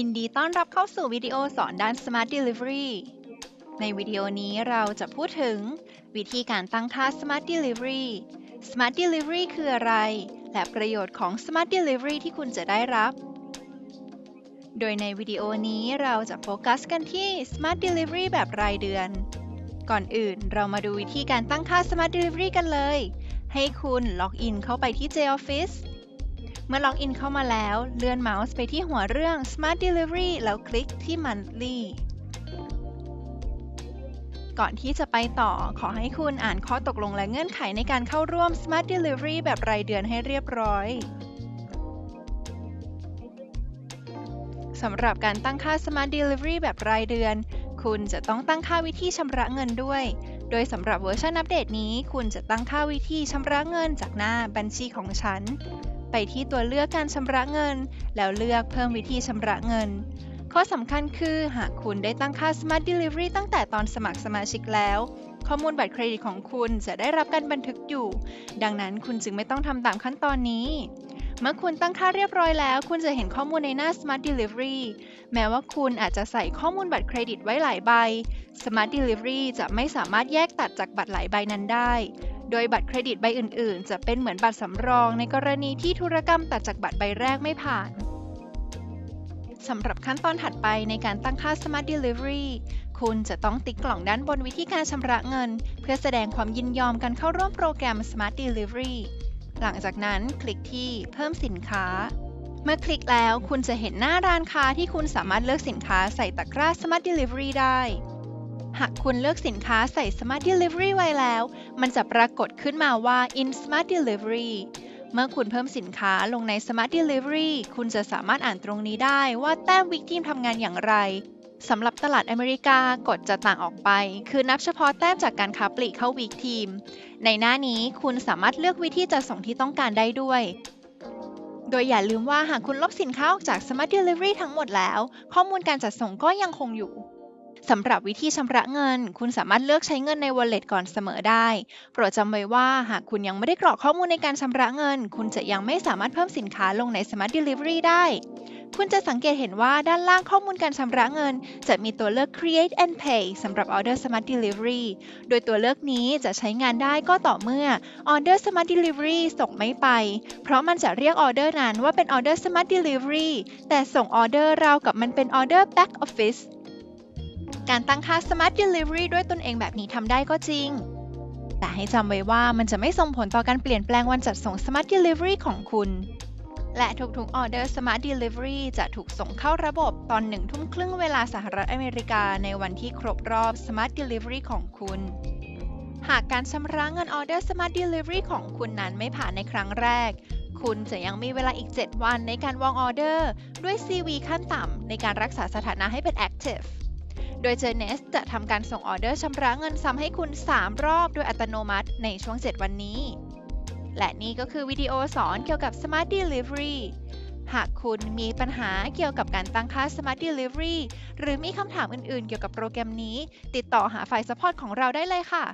ยินดีต้อนรับเข้าสู่วิดีโอสอนด้าน Smart Delivery ในวิดีโอนี้เราจะพูดถึง วิธีการตั้งค่า Smart Delivery Smart Delivery คืออะไร และประโยชน์ของ Smart Delivery ที่คุณจะได้รับ โดยในวิดีโอนี้เราจะโฟกัสกันที่ Smart Delivery แบบรายเดือน ก่อนอื่นเรามาดูวิธีการตั้งค่า Smart Delivery กันเลย ให้คุณล็อกอินเข้าไปที่ JOffice เมื่อล็อกอินเข้ามาแล้ว เลื่อนเมาส์ไปที่หัวเรื่อง Smart Delivery แล้วคลิกที่ Monthly ก่อนที่จะไปต่อขอให้คุณอ่านข้อตกลงและเงื่อนไขในการเข้าร่วม Smart Delivery แบบรายเดือนให้เรียบร้อยสำหรับการตั้งค่า Smart Delivery แบบรายเดือน คุณจะต้องตั้งค่าวิธีชำระเงินด้วย โดยสำหรับเวอร์ชันอัปเดตนี้ คุณจะตั้งค่าวิธีชำระเงินจากหน้าบัญชีของฉัน ไปที่ตัวเลือกการชำระเงิน แล้วเลือกเพิ่มวิธีชำระเงิน ข้อสำคัญคือหากคุณได้ตั้งค่า Smart Delivery ตั้งแต่ตอนสมัครสมาชิกแล้ว ข้อมูลบัตรเครดิตของคุณจะได้รับการบันทึกอยู่ ดังนั้นคุณจึงไม่ต้องทำตามขั้นตอนนี้เมื่อคุณตั้งค่าเรียบร้อยแล้ว คุณจะเห็นข้อมูลในหน้า Smart Delivery แม้ว่าคุณอาจจะใส่ข้อมูลบัตรเครดิตไว้หลายใบ Smart Delivery จะไม่สามารถแยกตัดจากบัตรหลายใบนั้นได้ โดยบัตรเครดิตใบอื่น ๆ จะเป็นเหมือนบัตรสำรองในกรณีที่ธุรกรรมตัดจากบัตรใบแรกไม่ผ่านสำหรับขั้นตอนถัดไปในการตั้งค่า Smart Delivery คุณจะต้องติ๊กกล่องด้านบนวิธีการชำระเงิน เพื่อแสดงความยินยอมการเข้าร่วมโปรแกรม Smart Delivery หลังจากนั้นคลิกที่เพิ่มสินค้า เมื่อคลิกแล้วคุณจะเห็นหน้าร้านค้าที่คุณสามารถเลือกสินค้าใส่ตะกร้า Smart Delivery ได้ หากคุณเลือกสินค้าใส่ Smart Delivery ไว้แล้ว มันจะปรากฏขึ้นมาว่า in Smart Delivery เมื่อคุณเพิ่มสินค้าลงใน Smart Delivery คุณจะสามารถอ่านตรงนี้ได้ว่าแต้มวิกทีมทำงานอย่างไรสำหรับตลาดอเมริกากฎจะต่างออกไป คือนับเฉพาะแต้มจากการค้าปลีกเข้าวีคทีม ในหน้านี้คุณสามารถเลือกวิธีจัดส่งที่ต้องการได้ด้วย โดยอย่าลืมว่าหากคุณลบสินค้าออกจาก Smart Delivery ทั้งหมดแล้ว ข้อมูลการจัดส่งก็ยังคงอยู่ สำหรับวิธีชำระเงิน คุณสามารถเลือกใช้เงินใน Wallet ก่อนเสมอได้ โปรดจำไว้ว่าหากคุณยังไม่ได้กรอกข้อมูลในการชำระเงิน คุณจะยังไม่สามารถเพิ่มสินค้าลงใน Smart Delivery ได้ คุณจะสังเกตเห็นว่าด้านล่างข้อมูลการชำระเงิน จะมีตัวเลือก Create and Pay สำหรับ Order Smart Delivery โดยตัวเลือกนี้จะใช้งานได้ก็ต่อเมื่อ Order Smart Delivery ส่งไม่ไป เพราะมันจะเรียกออเดอร์นั้นว่าเป็น Order Smart Delivery แต่ส่งออเดอร์ราวกับมันเป็น Order Back Office การตั้งค่า Smart Delivery ด้วยตนเองแบบนี้ทำได้ก็จริง แต่ให้จำไว้ว่ามันจะไม่ส่งผลต่อการเปลี่ยนแปลงวันจัดส่ง Smart Delivery ของคุณ และทุกๆออเดอร์ Smart Delivery จะถูกส่งเข้าระบบตอนหนึ่งทุ่มครึ่งเวลาสหรัฐอเมริกาในวันที่ครบรอบ Smart Delivery ของคุณ หากการชำระเงินออเดอร์ Smart Delivery ของคุณนั้นไม่ผ่านในครั้งแรกคุณจะยังมีเวลาอีก 7 วันในการวางออเดอร์ ด้วย CV ขั้นต่ำในการรักษาสถานะให้เป็น Active โดย Journeys จะทำการส่งออเดอร์ชำระเงินซ้ำให้คุณ 3 รอบโดยอัตโนมัติในช่วง 7 วันนี้ และนี่ก็คือวิดีโอสอนเกี่ยวกับ Smart Delivery หากคุณมีปัญหาเกี่ยวกับการตั้งค่า Smart Delivery หรือมีคำถามอื่นๆ เกี่ยวกับโปรแกรมนี้ ติดต่อหาฝ่ายซัพพอร์ตของเราได้เลยค่ะ